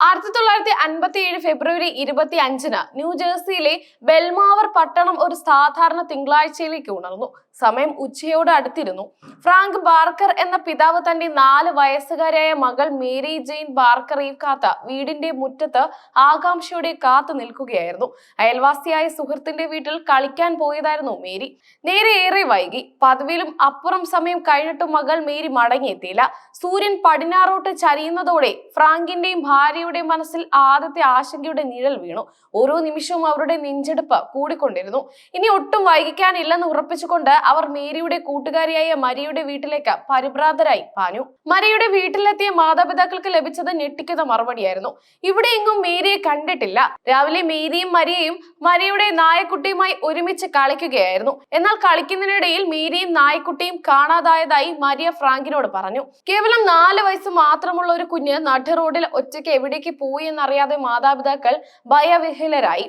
ആയിരത്തി തൊള്ളായിരത്തി അൻപത്തി ഏഴ് ഫെബ്രുവരി ഇരുപത്തി അഞ്ചിന് ന്യൂജേഴ്സിയിലെ ബെൽമാവർ പട്ടണം ഒരു സാധാരണ തിങ്കളാഴ്ചയിലേക്ക് ഉണർന്നു. സമയം ഉച്ചയോട് അടുത്തിരുന്നു. ഫ്രാങ്ക് ബാർക്കർ എന്ന പിതാവ് തന്റെ നാല് വയസ്സുകാരായ മകൾ മേരി ജെയിൻ ബാർക്കറേയും കാത്ത വീടിന്റെ മുറ്റത്ത് ആകാംക്ഷയോടെ കാത്തു നിൽക്കുകയായിരുന്നു. അയൽവാസിയായ സുഹൃത്തിന്റെ വീട്ടിൽ കളിക്കാൻ പോയതായിരുന്നു മേരി. നേരെ ഏറെ വൈകി. പതിവിലും അപ്പുറം സമയം കഴിഞ്ഞിട്ടും മകൾ മേരി മടങ്ങിയെത്തിയില്ല. സൂര്യൻ പടിഞ്ഞാറോട്ട് ചരിയുന്നതോടെ ഫ്രാങ്കിന്റെയും ഭാര്യയുടെയും മനസ്സിൽ ആദ്യത്തെ ആശങ്കയുടെ നിഴൽ വീണു. ഓരോ നിമിഷവും അവരുടെ നെഞ്ചെടുപ്പ് കൂടിക്കൊണ്ടിരുന്നു. ഇനി ഒട്ടും വൈകിക്കാനില്ലെന്ന് ഉറപ്പിച്ചുകൊണ്ട് അവർ മേരിയുടെ കൂട്ടുകാരിയായ മരിയുടെ വീട്ടിലേക്ക് പരിഭ്രാന്തരായി പാഞ്ഞു. മരിയുടെ വീട്ടിലെത്തിയ മാതാപിതാക്കൾക്ക് ലഭിച്ചത് ഞെട്ടിക്കുന്ന മറുപടിയായിരുന്നു. ഇവിടെ എങ്ങും മേരിയെ കണ്ടിട്ടില്ല. രാവിലെ മേരിയും മരിയയും മരിയുടെ നായക്കുട്ടിയുമായി ഒരുമിച്ച് കളിക്കുകയായിരുന്നു. എന്നാൽ കളിക്കുന്നതിനിടയിൽ മേരിയും നായക്കുട്ടിയും കാണാതായതായി മരിയ ഫ്രാങ്കിനോട് പറഞ്ഞു. കേവലം നാല് വയസ്സ് മാത്രമുള്ള ഒരു കുഞ്ഞ് നട്ട് റോഡിൽ ഒറ്റയ്ക്ക് എവിടേക്ക് പോയി എന്നറിയാതെ മാതാപിതാക്കൾ ഭയവിഹ്വലരായി.